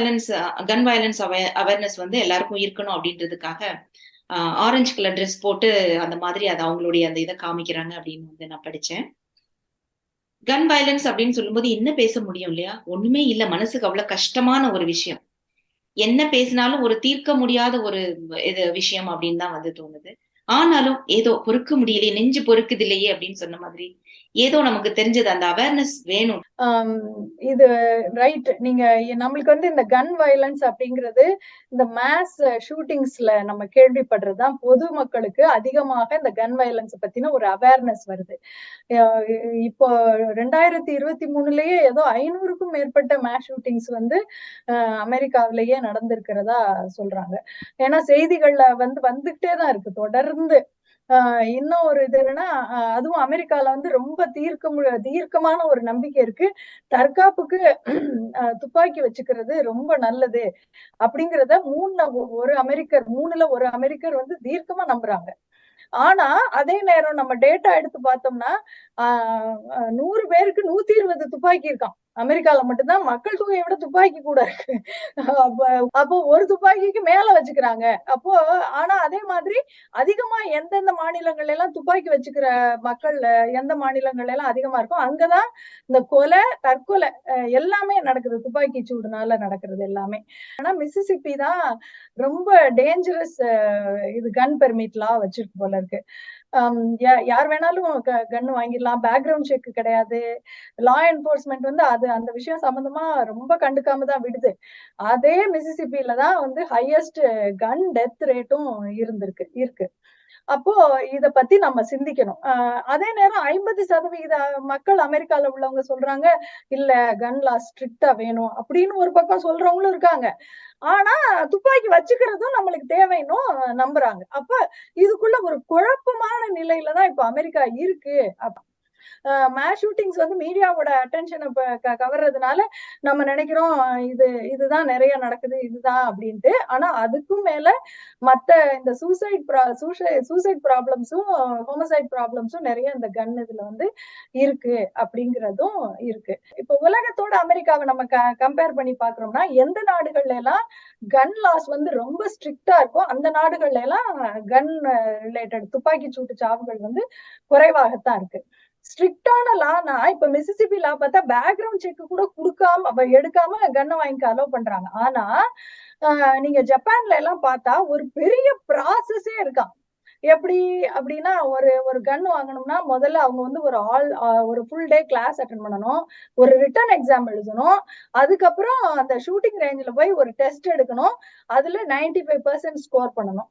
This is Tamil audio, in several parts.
வயலன்ஸ் கன் வயலன்ஸ் அவேர்னஸ் வந்து எல்லாருக்கும் இருக்கணும் அப்படின்றதுக்காக ஆரஞ்சு கலர் ட்ரெஸ் போட்டு அந்த மாதிரி அது அவங்களுடைய அந்த இதை காமிக்கிறாங்க அப்படின்னு வந்து நான் படிச்சேன். கன் வயலன்ஸ் அப்படின்னு சொல்லும்போது என்ன பேச முடியும் இல்லையா? ஒண்ணுமே இல்ல. மனசுக்கு அவ்வளவு கஷ்டமான ஒரு விஷயம். என்ன பேசினாலும் ஒரு தீர்க்க முடியாத ஒரு இது விஷயம் அப்படின்னு தான் வந்து தோணுது. ஆனாலும் ஏதோ பொறுக்க முடியலையே நெஞ்சு பொறுக்குது இல்லையே அப்படின்னு சொன்ன மாதிரி ஏதோ நமக்கு தெரிஞ்சது அந்த அவேர்னஸ் வேணும். இது ரைட் நீங்க நம்மளுக்கு வந்து இந்த கன் வயலன்ஸ் அப்படிங்கிறது இந்த மேஸ் ஷூட்டிங்ஸ்ல நம்ம கேள்விப்படுறதுதான் பொதுமக்களுக்கு அதிகமாக இந்த கன் வயலன்ஸ் பத்தின ஒரு அவேர்னஸ் வருது. இப்போ ரெண்டாயிரத்தி இருபத்தி மூணுலயே ஏதோ ஐநூறுக்கும் மேற்பட்ட மேஸ் ஷூட்டிங்ஸ் வந்து அமெரிக்காவிலேயே நடந்திருக்கிறதா சொல்றாங்க. ஏன்னா செய்திகள்ல வந்து வந்துகிட்டே தான் இருக்கு. தொடர்ந்து ஆஹ் இன்னும் ஒரு இது என்னன்னா அதுவும் அமெரிக்கால வந்து ரொம்ப தீர்க்க தீர்க்கமான ஒரு நம்பிக்கை இருக்கு. தற்காப்புக்கு துப்பாக்கி வச்சுக்கிறது ரொம்ப நல்லது அப்படிங்கிறத மூணு ஒரு அமெரிக்கர் மூணுல ஒரு அமெரிக்கர் வந்து தீர்க்கமா நம்புறாங்க. ஆனா அதே நேரம் நம்ம டேட்டா எடுத்து பார்த்தோம்னா ஆஹ் நூறு பேருக்கு நூத்தி இருபது துப்பாக்கி இருக்கான் அமெரிக்கால மட்டும்தான் மக்கள் தொகையை விட துப்பாக்கி கூட இருக்கு. அப்போ ஒரு துப்பாக்கிக்கு மேல வச்சுக்கிறாங்க. அப்போ ஆனா அதே மாதிரி அதிகமா எந்தெந்த மாநிலங்கள்ல எல்லாம் துப்பாக்கி வச்சுக்கிற மக்கள் எந்த மாநிலங்கள்ல எல்லாம் அதிகமா இருக்கும் அங்கதான் இந்த கொலை தற்கொலை எல்லாமே நடக்குது. துப்பாக்கி சூடுனால நடக்கிறது எல்லாமே. ஆனா மிசிசிப்பி தான் ரொம்ப டேஞ்சரஸ் இது கன் பெர்மிட்லாம் வச்சிருக்கு போல இருக்கு. யார் வேணாலும் கன்னு வாங்கிடலாம். பேக்ரவுண்ட் செக் கிடையாது. லா என்போர்ஸ்மெண்ட் வந்து அது அந்த விஷயம் சம்பந்தமா ரொம்ப கண்டுக்காம தான் விடுது. அதே மிசிசிப்பில தான் வந்து ஹையஸ்ட் கன் டெத் ரேட்டும் இருந்திருக்கு இருக்கு. அப்போ இத பத்தி நம்ம சிந்திக்கணும். அதே நேரம் ஐம்பது சதவிகித மக்கள் அமெரிக்கால உள்ளவங்க சொல்றாங்க இல்ல கன் லா ஸ்ட்ரிக்டா வேணும். அப்படின்னு ஒரு பக்கம் சொல்றவங்களும் இருக்காங்க. ஆனா துப்பாக்கி வச்சுக்கிறதும் நம்மளுக்கு தேவைன்னும் நம்புறாங்க. அப்ப இதுக்குள்ள ஒரு குழப்பம் நிலையில தான் இப்ப அமெரிக்கா இருக்கு. மேஸ் ஷூட்டிங்ஸ் வந்து மீடியாவோட அட்டென்ஷனை கவர்றதுனால நம்ம நினைக்கிறோம் இது இதுதான் நிறைய நடக்குது இதுதான் அப்படின்ட்டு. ஆனா அதுக்கும் மேல மத்த இந்த சூசைட் சூசைட் ப்ராப்ளம்ஸும் ஹோமசைட் ப்ராப்ளம்ஸும் நிறைய இந்த கன் இதுல வந்து இருக்கு அப்படிங்கிறதும் இருக்கு. இப்போ உலகத்தோட அமெரிக்காவை நம்ம கம்பேர் பண்ணி பாக்குறோம்னா எந்த நாடுகள்ல எல்லாம் கன் லாஸ் வந்து ரொம்ப ஸ்ட்ரிக்டா இருக்கோ அந்த நாடுகள்ல எல்லாம் கன் ரிலேட்டட் துப்பாக்கி சூட்டு சாவுகள் வந்து குறைவாகத்தான் இருக்கு. ஸ்ட்ரிக்டான லானா இப்ப மிசிசிபி லா பார்த்தா பேக்ரவுண்ட் செக் கூட கொடுக்காம எடுக்காம கன்னை வாங்கிக்க அலோவ் பண்றாங்க. ஆனா நீங்க ஜப்பான்ல எல்லாம் பார்த்தா ஒரு பெரிய ப்ராசஸே இருக்கான் எப்படி அப்படின்னா ஒரு ஒரு கன் வாங்கணும்னா முதல்ல அவங்க வந்து ஒரு ஆல் ஒரு ஃபுல் டே கிளாஸ் அட்டன் பண்ணணும். ஒரு ரிட்டர்ன் எக்ஸாம் எழுதணும். அதுக்கப்புறம் அந்த ஷூட்டிங் ரேஞ்சில் போய் ஒரு டெஸ்ட் எடுக்கணும். அதுல நைன்டி ஃபைவ் பர்சன்ட் ஸ்கோர் பண்ணணும்.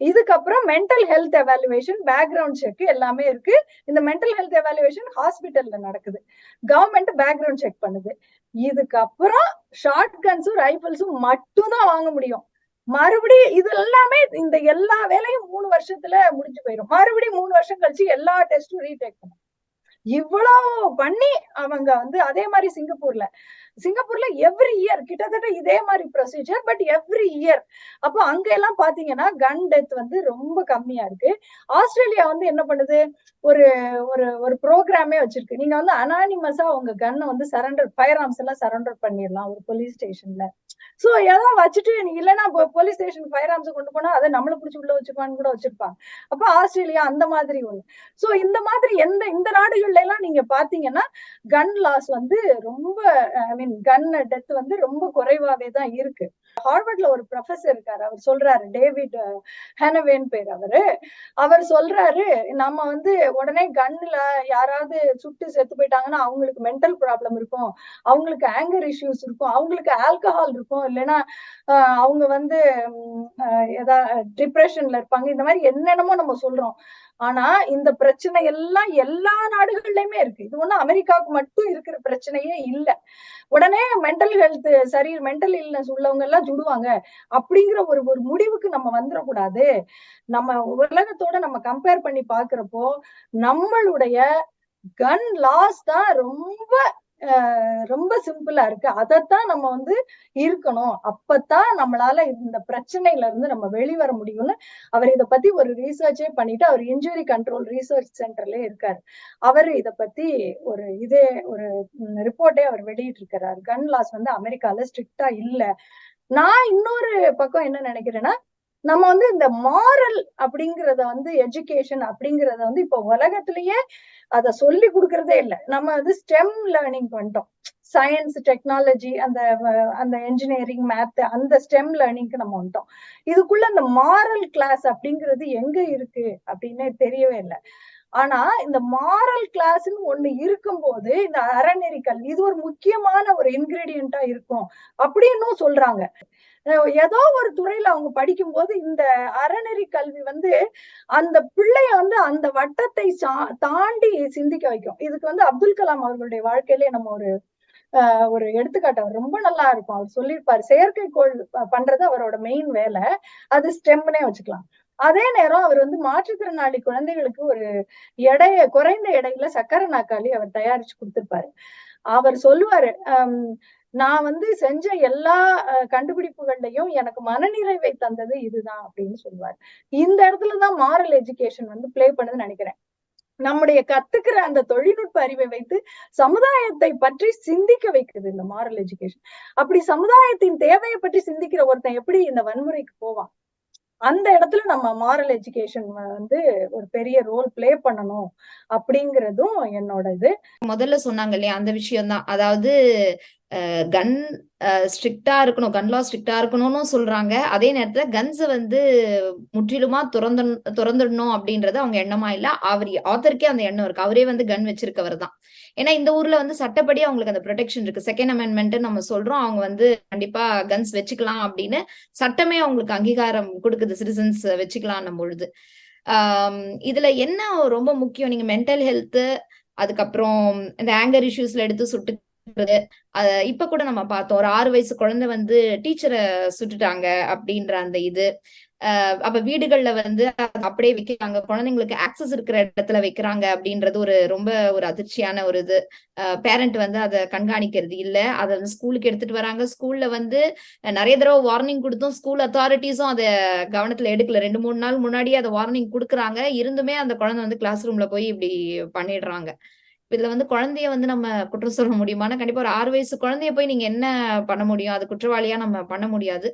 இதுக்கப்புறம் mental health evaluation background check எல்லாமே இருக்கு. இந்த மென்டல் ஹெல்த் எவாலுவேஷன் ஹாஸ்பிட்டல்ல நடக்குது. கவர்மெண்ட் பேக்ரவுண்ட் செக் பண்ணுது. இதுக்கப்புறம் ஷார்ட் கன்ஸும் ரைபிள்ஸும் மட்டும்தான் வாங்க முடியும். மறுபடியும் இது எல்லாமே இந்த எல்லா வேலையும் மூணு வருஷத்துல முடிஞ்சு போயிடும். மறுபடியும் மூணு வருஷம் கழிச்சு எல்லா டெஸ்டும் ரீடேக் பண்ணும். இவ்வளவு பண்ணி அவங்க வந்து அதே மாதிரி சிங்கப்பூர்ல சிங்கப்பூர்ல எவ்ரி இயர் கிட்டத்தட்ட இதே மாதிரி ப்ரொசீஜர் பட் எவ்ரி இயர் அப்போ அங்க எல்லாம் பாத்தீங்கன்னா கன் டெத் வந்து ரொம்ப கம்மியா இருக்கு. ஆஸ்திரேலியா வந்து என்ன பண்ணுது? ஒரு ஒரு ஒரு ப்ரோக்ராமே வச்சிருக்கு. நீங்க வந்து அனானிமஸா உங்க கன்னை வந்து சரண்டர் ஃபயர் ஆர்ம்ஸ் எல்லாம் சரண்டர் பண்ணிடலாம் ஒரு போலீஸ் ஸ்டேஷன்ல சோ எதாவது வச்சுட்டு நீ இல்லைன்னா போலீஸ் ஸ்டேஷன் ஃபயர் ஆர்ம்ஸ் கொண்டு போனா அதை நம்மள பிடிச்சி உள்ள வச்சுப்பான்னு கூட வச்சிருப்பாங்க அப்ப ஆஸ்திரேலியா அந்த மாதிரி ஒண்ணு. சோ இந்த மாதிரி எந்த இந்த நாடுகள்ல எல்லாம் நீங்க பாத்தீங்கன்னா கன் லாஸ் வந்து ரொம்ப ஐ மீன் கன் டெத் வந்து ரொம்ப குறைவாவே தான் இருக்கு. ஹார்வர்ட்ல ஒரு ப்ரொஃபசர் இருக்காரு. அவர் சொல்றாரு டேவிட் ஹெனவேன் பேர் அவரு. அவர் சொல்றாரு நம்ம வந்து உடனே கண்ணுல யாராவது சுட்டு செத்து போயிட்டாங்கன்னா அவங்களுக்கு மென்டல் ப்ராப்ளம் இருக்கும். அவங்களுக்கு ஆங்கர் இஷ்யூஸ் இருக்கும். அவங்களுக்கு ஆல்கஹால் இருக்கும். இல்லைன்னா அவங்க வந்து ஏதாவது டிப்ரெஷன்ல இருப்பாங்க. இந்த மாதிரி என்னென்னமோ நம்ம சொல்றோம். ஆனா இந்த பிரச்சனை எல்லாம் எல்லா நாடுகள்லயுமே இருக்கு. இது ஒண்ணு அமெரிக்காவுக்கு மட்டும் இருக்கிற பிரச்சனையே இல்ல. உடனே மென்டல் ஹெல்த் சரி மென்டல் இல்னஸ் உள்ளவங்க எல்லாம் சுடுவாங்க அப்படிங்கிற ஒரு ஒரு முடிவுக்கு நம்ம வந்துடக்கூடாது நம்ம உலகத்தோட நம்ம கம்பேர் பண்ணி பாக்குறப்போ நம்மளுடைய கன் லாஸ் தான் ரொம்ப ரொம்ப சிம்பிளா இருக்கு. அதைத்தான் நம்ம வந்து இருக்கணும். அப்பத்தான் நம்மளால இந்த பிரச்சனையில இருந்து நம்ம வெளிவர முடியும்னு அவர் இதை பத்தி ஒரு ரீசர்ச்சே பண்ணிட்டு அவர் இன்ஜுரி கண்ட்ரோல் ரீசர்ச் சென்டர்ல இருக்காரு. அவர் இத பத்தி ஒரு இதே ஒரு ரிப்போர்ட்டே அவர் வெளியிட்டு இருக்கிறார் கன் லாஸ் வந்து அமெரிக்கால ஸ்ட்ரிக்டா இல்ல. நான் இன்னொரு பக்கம் என்ன நினைக்கிறேன்னா நம்ம வந்து இந்த மாரல் அப்படிங்கறத வந்து எஜுகேஷன் அப்படிங்கறத வந்து இப்ப உலகத்திலேயே அத சொல்லி கொடுக்கறதே இல்ல. நம்ம வந்து ஸ்டெம் லேர்னிங் பண்ணிட்டோம். சயின்ஸ் டெக்னாலஜி அந்த அந்த என்ஜினியரிங் மேத் அந்த ஸ்டெம் லேர்னிங்க்கு நம்ம வந்துட்டோம். இதுக்குள்ள அந்த மாரல் கிளாஸ் அப்படிங்கிறது எங்க இருக்கு? அப்படின்னு தெரியவே இல்லை. ஆனா இந்த மாரல் கிளாஸ்ன்னு ஒண்ணு இருக்கும்போது இந்த அறநெறி கல்வி இது ஒரு முக்கியமான ஒரு இன்கிரீடியண்டா இருக்கும் அப்படின்னும் சொல்றாங்க. ஏதோ ஒரு துறையில அவங்க படிக்கும்போது இந்த அறநெறி கல்வி வந்து அந்த பிள்ளைய வந்து அந்த வட்டத்தை சா- தாண்டி சிந்திக்க வைக்கும். இதுக்கு வந்து அப்துல் கலாம் அவர்களுடைய வாழ்க்கையிலே நம்ம ஒரு ஒரு எடுத்துக்காட்டு. அவர் ரொம்ப நல்லா இருக்கும். அவர் சொல்லியிருப்பாரு செயற்கைக்கோள் பண்றது அவரோட மெயின் வேலை. அது ஸ்டெம்னே வச்சுக்கலாம். அதே நேரம் அவர் வந்து மாற்றுத்திறனாளி குழந்தைகளுக்கு ஒரு எடைய குறைந்த எடையில சக்கரை நாக்காளி அவர் தயாரிச்சு கொடுத்திருப்பாரு. அவர் சொல்லுவாரு நான் வந்து செஞ்ச எல்லா கண்டுபிடிப்புகள்லையும் கண்டுபிடிப்புகள்லயும் எனக்கு மனநிறைவை தந்தது இதுதான் அப்படின்னு சொல்லுவாரு. இந்த இடத்துலதான் மாரல் எஜுகேஷன் வந்து ப்ளே பண்ணுதுன்னு நினைக்கிறேன். நம்முடைய கத்துக்கிற அந்த தொழில்நுட்ப அறிவை வைத்து சமுதாயத்தை பற்றி சிந்திக்க வைக்குது இந்த மாரல் எஜுகேஷன் அப்படி சமுதாயத்தின் தேவையை பற்றி சிந்திக்கிற ஒருத்தன் எப்படி இந்த வன்முறைக்கு போவான்? அந்த இடத்துல நம்ம மாரல் எஜுகேஷன் வந்து ஒரு பெரிய ரோல் பிளே பண்ணணும் அப்படிங்கறதும் என்னோட இது முதல்ல சொன்னாங்க இல்லையா அந்த விஷயம் தான் அதாவது கன் ஸ்ட்ரிக்டா இருக்கணும் கன் லா ஸ்ட்ரிக்டா இருக்கணும்னு சொல்றாங்க. அதே நேரத்துல கன்ஸ் வந்து முற்றிலுமா துறந்து துறந்துடணும் அப்படின்றது அவங்க எண்ணமா இல்ல. அவர் ஆத்தருக்கே அந்த எண்ணம் இருக்கு. அவரே வந்து கன் வச்சிருக்கவர் தான். ஏன்னா இந்த ஊர்ல வந்து சட்டப்படி அவங்களுக்கு அந்த ப்ரொடெக்ஷன் இருக்கு. செகண்ட் அமெண்ட்மெண்ட் நம்ம சொல்றோம். அவங்க வந்து கண்டிப்பா கன்ஸ் வச்சுக்கலாம் அப்படின்னு சட்டமே அவங்களுக்கு அங்கீகாரம் கொடுக்குது. சிட்டிசன்ஸ் வச்சுக்கலாம் பொழுது. இதுல என்ன ரொம்ப முக்கியம்? நீங்க மென்டல் ஹெல்த் அதுக்கப்புறம் இந்த ஆங்கர் இஷ்யூஸ்ல எடுத்து சுட்டு இப்ப கூட நம்ம பார்த்தோம். ஒரு ஆறு வயசு குழந்தை வந்து டீச்சரை சுட்டுட்டாங்க அப்படின்ற அந்த இது. அஹ் அப்ப வீடுகள்ல வந்து அப்படியே வைக்கிறாங்க. குழந்தைங்களுக்கு ஆக்சஸ் இருக்கிற இடத்துல வைக்கிறாங்க அப்படின்றது ஒரு ரொம்ப ஒரு அதிர்ச்சியான ஒரு இது. பேரண்ட் வந்து அதை கண்காணிக்கிறது இல்ல. அதை வந்து ஸ்கூலுக்கு எடுத்துட்டு வராங்க. ஸ்கூல்ல வந்து நிறைய தடவை வார்னிங் கொடுத்தும் ஸ்கூல் அத்தாரிட்டிஸும் அதை கவனத்துல எடுக்கல. ரெண்டு மூணு நாள் முன்னாடியே அதை வார்னிங் கொடுக்குறாங்க. இருந்துமே அந்த குழந்தை வந்து கிளாஸ் ரூம்ல போய் இப்படி பண்ணிடுறாங்க. இதுல வந்து குழந்தைய வந்து நம்ம குற்றம் சொல்ல முடியுமானா கண்டிப்பா ஒரு ஆறு வயசு குழந்தைய போய் நீங்க என்ன பண்ண முடியும்? அது குற்றவாளியா நம்ம பண்ண முடியாது.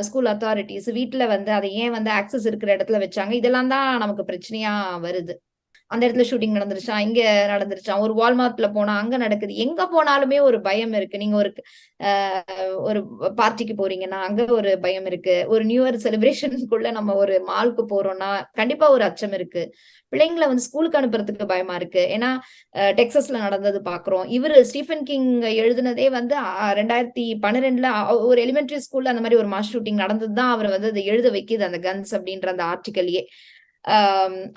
ஸ்கூல் அத்தாரிட்டிஸ் வீட்டுல வந்து அதை ஏன் வந்து ஆக்சஸ் இருக்கிற இடத்துல வச்சாங்க? இதெல்லாம் தான் நமக்கு பிரச்சனையா வருது. அந்த இடத்துல ஷூட்டிங் நடந்துருச்சா இங்க நடந்துருச்சா ஒரு வால்மார்ட்ல போனா அங்க நடக்குது. எங்க போனாலுமே ஒரு பயம் இருக்கு. நீங்க ஒரு ஆஹ் ஒரு பார்ட்டிக்கு போறீங்கன்னா அங்க ஒரு பயம் இருக்கு. ஒரு நியூ இயர் செலிப்ரேஷனுக்குள்ள நம்ம ஒரு மால்க்கு போறோம்னா கண்டிப்பா ஒரு அச்சம் இருக்கு. பிள்ளைங்களை வந்து ஸ்கூலுக்கு அனுப்புறதுக்கு பயமா இருக்கு. ஏன்னா டெக்ஸஸ்ல நடந்தது பாக்குறோம். இவரு ஸ்டீஃபன் கிங் எழுதுனதே வந்து ரெண்டாயிரத்தி பன்னிரெண்டுல ஒரு எலிமெண்ட்ரி ஸ்கூல்ல அந்த மாதிரி ஒரு மாஸ் ஷூட்டிங் நடந்ததுதான் அவர் வந்து அதை எழுத வைக்குது அந்த கன்ஸ் அப்படின்ற அந்த ஆர்டிக்கல்லையே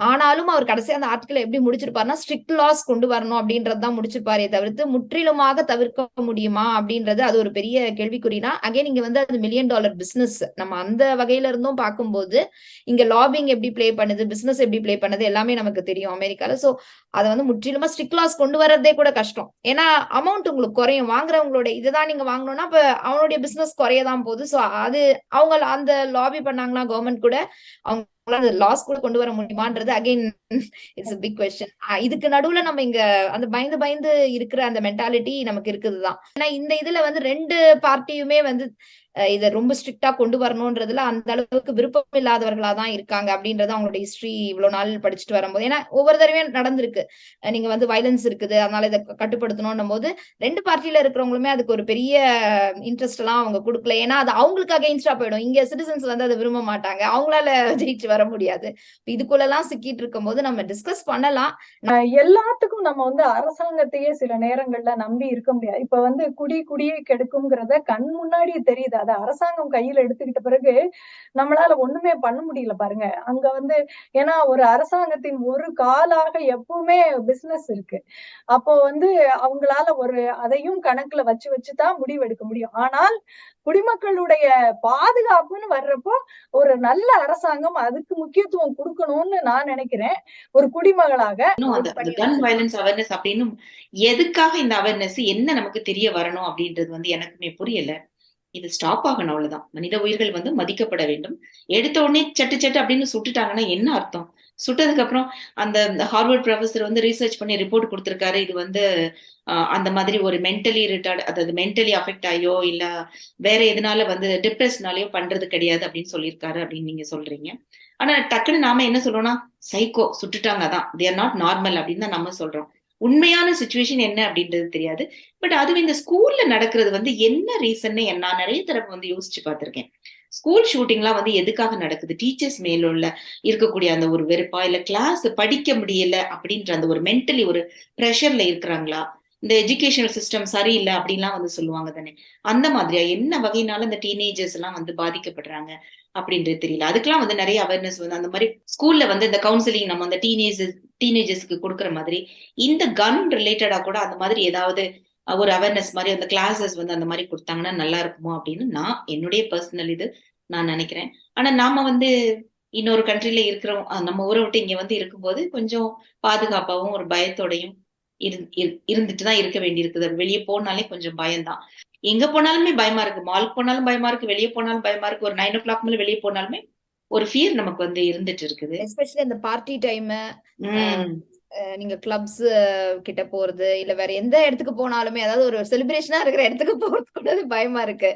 ஆனாலும் அவர் கடைசி அந்த ஆர்டிக்கல் எப்படி முடிச்சிருப்பாருன்னா ஸ்ட்ரிக்ட் லாஸ் கொண்டு வரணும் அப்படின்றது தான் முடிச்சிருப்பாரே தவிர்த்து முற்றிலுமாக தவிர்க்க முடியுமா அப்படின்றது அது ஒரு பெரிய கேள்விக்குறினா அகைன் இங்க வந்து அது மில்லியன் டாலர் பிசினஸ் நம்ம அந்த வகையில இருந்தும் பார்க்கும்போது இங்க லாபிங் எப்படி ப்ளே பண்ணுது பிசினஸ் எப்படி ப்ளே பண்ணுது எல்லாமே நமக்கு தெரியும் அமெரிக்கால. சோ அதை வந்து முற்றிலுமா ஸ்ட்ரிக்ட் லாஸ் கொண்டு வர்றதே கூட கஷ்டம். ஏன்னா அமௌண்ட் உங்களுக்கு குறையும். வாங்குறவங்களோட இதுதான் நீங்க வாங்கணும்னா இப்ப அவனுடைய பிசினஸ் குறையதான் போகுது. சோ அது அவங்க அந்த லாபி பண்ணாங்கன்னா கவர்மெண்ட் கூட அவங்க லாஸ் கூட கொண்டு வர முடியுமான்றது அகைன் இட்ஸ் பிக் கொஸ்டின் இதுக்கு நடுவுல நம்ம இங்க அந்த பயந்து பயந்து இருக்கிற அந்த மென்டாலிட்டி நமக்கு இருக்குதுதான். ஏன்னா இந்த இதுல வந்து ரெண்டு பார்ட்டியுமே வந்து இதை ரொம்ப ஸ்ட்ரிக்டா கொண்டு வரணும்ன்றதுல அந்த அளவுக்கு விருப்பம் இல்லாதவர்களா தான் இருக்காங்க அப்படின்றது அவங்களோட ஹிஸ்டரி இவ்வளவு நாள் படிச்சுட்டு வரும்போது. ஏன்னா ஒவ்வொரு தடவையும் நடந்திருக்கு. நீங்க வந்து வயலன்ஸ் இருக்குது அதனால இதை கட்டுப்படுத்தணும் போது ரெண்டு பார்ட்டியில இருக்கிறவங்களுமே அதுக்கு ஒரு பெரிய இன்ட்ரெஸ்ட் எல்லாம் அவங்க கொடுக்கல. ஏன்னா அது அவங்களுக்கு அகைன்ஸ்டா போயிடும். இங்க சிட்டிசன்ஸ் வந்து அதை விரும்ப மாட்டாங்க. அவங்களால ஜெயிச்சு வர முடியாது. இதுக்குள்ள எல்லாம் சிக்கிட்டு இருக்கும்போது நம்ம டிஸ்கஸ் பண்ணலாம். எல்லாத்துக்கும் நம்ம வந்து அரசாங்கத்தையே சில நேரங்கள்ல நம்பி இருக்க முடியாது. இப்ப வந்து குடி குடியே கெடுக்குங்கிறத கண் முன்னாடி தெரியுது. அதை அரசாங்கம் கையில எடுத்துக்கிட்ட பிறகு நம்மளால ஒண்ணுமே பண்ண முடியல பாருங்க. அங்க வந்து ஏன்னா ஒரு அரசாங்கத்தின் ஒரு காலாக எப்பவுமே பிசினஸ் இருக்கு. அப்போ வந்து அவங்களால ஒரு அதையும் கணக்குல வச்சு வச்சுதான் முடிவெடுக்க முடியும். ஆனால் குடிமக்களுடைய பாதுகாப்புன்னு வர்றப்போ ஒரு நல்ல அரசாங்கம் அதுக்கு முக்கியத்துவம் கொடுக்கணும்னு நான் நினைக்கிறேன். ஒரு குடிமகளாக கன் வயலன்ஸ் அவேர்னஸ் அப்படின்னு எதுக்காக இந்த அவேர்னஸ் என்ன நமக்கு தெரிய வரணும் அப்படின்றது வந்து எனக்குமே புரியல. இது ஸ்டாப் ஆகணும் அவ்வளவுதான். மனித உயிர்கள் வந்து மதிக்கப்பட வேண்டும். எடுத்த உடனே சட்டு சட்டு அப்படின்னு சுட்டுட்டாங்கன்னா என்ன அர்த்தம்? சுட்டதுக்கு அப்புறம் அந்த ஹார்வர்ட் ப்ரொஃபசர் வந்து ரீசர்ச் பண்ணி ரிப்போர்ட் கொடுத்திருக்காரு. இது வந்து அந்த மாதிரி ஒரு மென்டலி ரிட்டார்ட் அதாவது மென்டலி அஃபெக்ட் ஆயோ இல்ல வேற எதனால வந்து டிப்ரெஸ்னாலயோ பண்றது கிடையாது அப்படின்னு சொல்லியிருக்காரு அப்படின்னு நீங்க சொல்றீங்க. ஆனா டக்குன்னு நாம என்ன சொல்றோம்னா சைக்கோ சுட்டுட்டாங்க அதான். தேர் நாட் நார்மல் அப்படின்னு தான் நம்ம சொல்றோம். உண்மையான சுச்சுவேஷன் என்ன அப்படின்றது தெரியாது. பட் அதுவும் இந்த ஸ்கூல்ல நடக்கிறது வந்து என்ன ரீசன்னு நான் நிறைய தரப்பு வந்து யோசிச்சு பார்த்திருக்கேன். ஸ்கூல் ஷூட்டிங்லாம் வந்து எதுக்காக நடக்குது? டீச்சர்ஸ் மேலுள்ள இருக்கக்கூடிய அந்த ஒரு வெறுப்பா இல்ல கிளாஸ் படிக்க முடியல அப்படின்ற அந்த ஒரு மென்டலி ஒரு ப்ரெஷர்ல இருக்கிறாங்களா? இந்த எஜுகேஷனல் சிஸ்டம் சரியில்லை அப்படின்லாம் வந்து சொல்லுவாங்க தானே. அந்த மாதிரியா? என்ன வகையினால இந்த டீனேஜர்ஸ் எல்லாம் வந்து பாதிக்கப்படுறாங்க அப்படின்றது தெரியல. அதுக்கெல்லாம் வந்து நிறைய அவேர்னஸ் வந்து அந்த மாதிரி ஸ்கூல்ல வந்து இந்த கவுன்சிலிங் நம்ம அந்த டீனேஜ் டீனேஜர்ஸ்க்கு கொடுக்குற மாதிரி இந்த கன் ரிலேட்டடா கூட அந்த மாதிரி ஏதாவது ஒரு அவேர்னஸ் மாதிரி அந்த கிளாஸஸ் வந்து அந்த மாதிரி கொடுத்தாங்கன்னா நல்லா இருக்குமோ அப்படின்னு நான் என்னுடைய பர்சனல் இது நான் நினைக்கிறேன். ஆனா நாம வந்து இன்னொரு கண்ட்ரில இருக்கிறோம் நம்ம ஊரை விட்டு இங்க வந்து இருக்கும்போது கொஞ்சம் பாதுகாப்பாகவும் ஒரு பயத்தோடையும் இருந்துட்டு தான் இருக்க வேண்டியிருக்குது. வெளியே போனாலே கொஞ்சம் பயம்தான். எங்க போனாலுமே பயமா இருக்கு. மாலுக்கு போனாலும் பயமா இருக்கு. வெளியே போனாலும் பயமா இருக்கு. ஒரு நைன் ஓ கிளாக் மேல வெளியே போனாலுமே ஒரு ஃபியர் நமக்கு வந்து இருந்துட்டு இருக்குது. எஸ்பெஷலி அந்த பார்ட்டி டைம் நீங்க கிளப்ஸ் கிட்ட போறது இல்ல வேற எந்த இடத்துக்கு போனாலுமே அதாவது ஒரு செலிப்ரேஷனா இருக்கிற இடத்துக்கு போறது கூட பயமா இருக்கு.